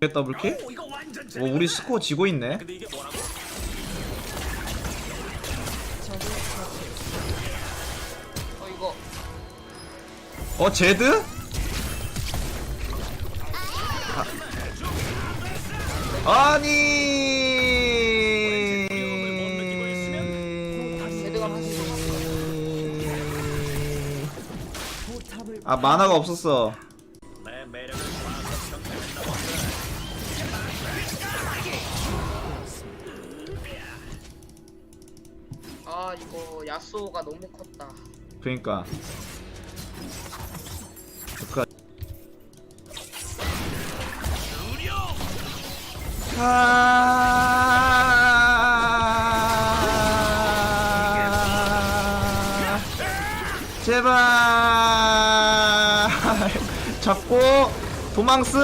더블킬? 오 우리 스코어 지고 있네? 어 제드? 아, 아니 아 만화가 없었어 아 이거 야스오가 너무 컸다. 그러니까. 그 아! 제발! 잡고 도망스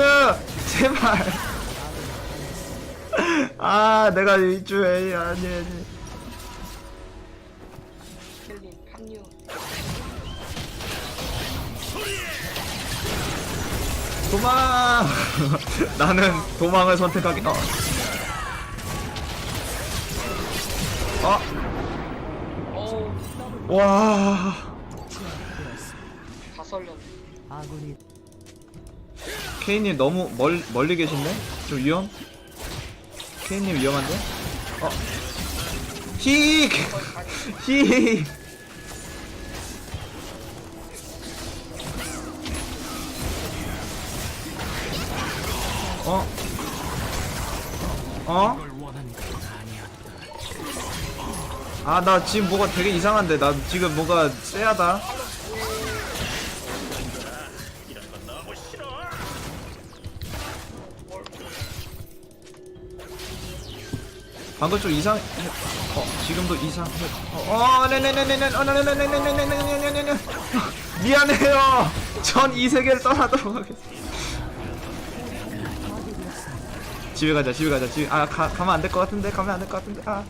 제발 아 내가 이주에 아니 아니 도망! 나는 도망을 선택하기. 어. 어. 와. 다 썰렸네 아군이 케인님 너무 멀, 멀리 계신데? 좀 위험? 케인님 위험한데? 어. 히! 히! 어? 어? 아, 나 지금 뭐가 되게 이상한데. 나 지금 뭐가 쎄하다. 방금 좀 이상, 어, 지금도 이상, 어, 어, 네네네네네, 어, 네네네네네네네네네네. 미안해요. 전 이 세계를 떠나도록 하겠습니다. 집에 가자, 집에 가자, 집에, 아, 가, 가면 안 될 것 같은데, 가면 안 될 것 같은데, 아.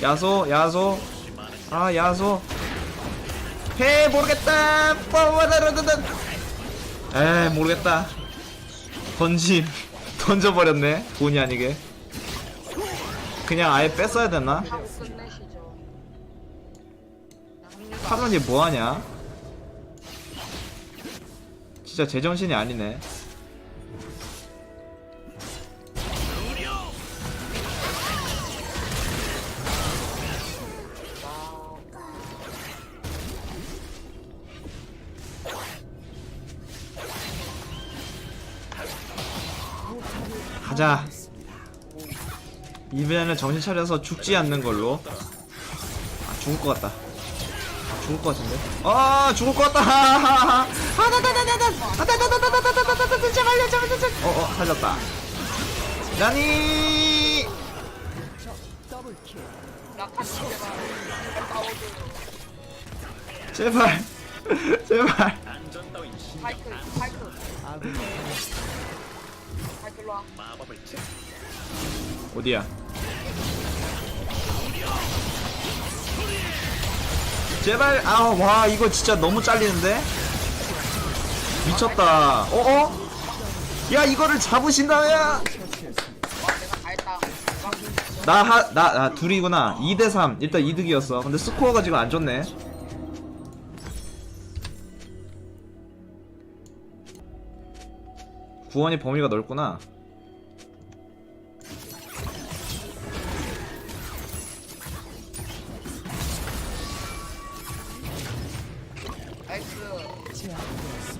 야소, 야소, 아, 야소. 해, 모르겠다. 에, 모르겠다. 던짐 던져버렸네. 본의 아니게. 그냥 아예 뺐어야 합류가 파런이 뭐하냐? 진짜 제정신이 아니네 가자 이번에는 정신 차려서 죽지 않는 걸로 아 죽을 것 같다 아, 죽을 것 같은데 아 죽을 것 같다 더블킬 라칸 제발 제발 제발 안전 따윈 신경 파이크 파이크 아군이 파이크 일로 와. 마법을 치. 어디야? 제발 아 와 이거 진짜 너무 잘리는데? 미쳤다. 어어? 야 이거를 와다 했다 나나 나, 둘이구나. 2대3 일단 이득이었어. 근데 스코어가 지금 안 좋네 구원이 범위가 넓구나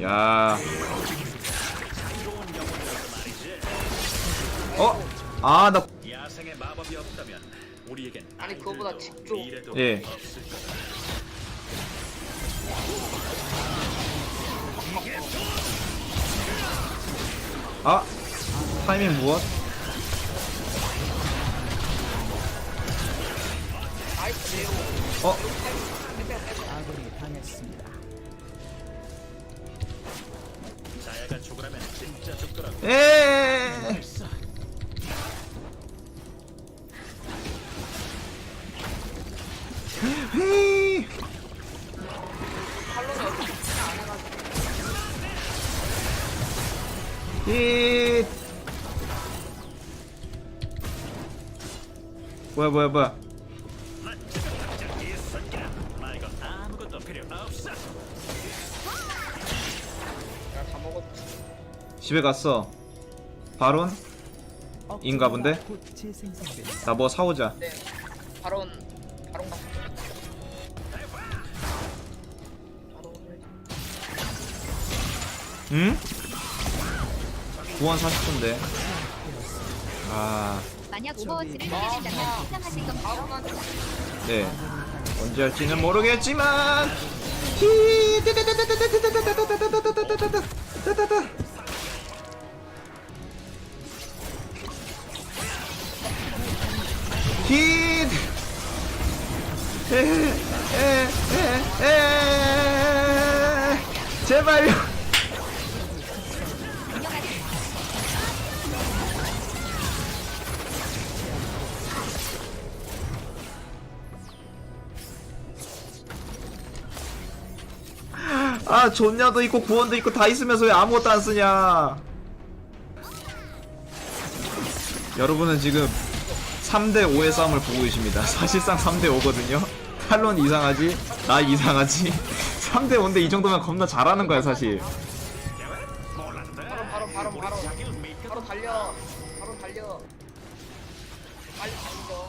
야 어? 아, 나, 야생의 마법이 없다면 우리에겐 아니, 그거보다 집중. 예. 없을 거다. 아 타이밍 무엇? 어? 아군이 당했습니다. 에 뭐야 뭐야 뭐야 집에 갔어 바론? 인가 본데? 나 뭐 사오자 네. 바론 바론 같은. 응? 구원 40분데 아 만약 오버워치를 하게 된다면 상하실 겁니다. 네. 언제 할지는 모르겠지만 히- 따다다다다다다다다다다다다다다다다. 히- 에, 에, 에, 에. 제발요 아 존냐도 있고 구원도 있고 다 있으면서 왜 아무것도 안 쓰냐 여러분은 지금 3대5의 싸움을 보고 계십니다 사실상 3대5거든요 탈론 이상하지? 나 이상하지? 3대5인데 이 정도면 겁나 잘하는 거야 사실 바로 바로 바로 바로 바로 달려 바로 달려 빨리 달려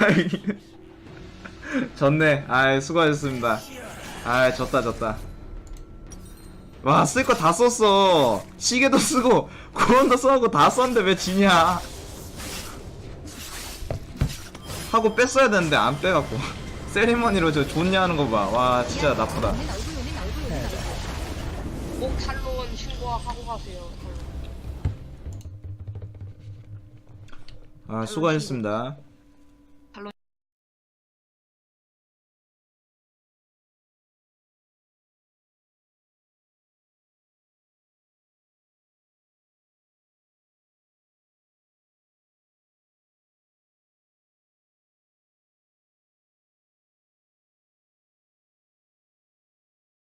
졌네. 아이, 수고하셨습니다. 아이, 졌다, 졌다. 와, 쓸 거 다 썼어. 시계도 쓰고, 고원도 써고 다 썼는데 왜 지냐. 하고 뺐어야 되는데 안 빼갖고. 세리머니로 저 좋냐 하는 거 봐. 와, 진짜 나쁘다. 꼭 탈론 신고하고 가세요. 아, 수고하셨습니다.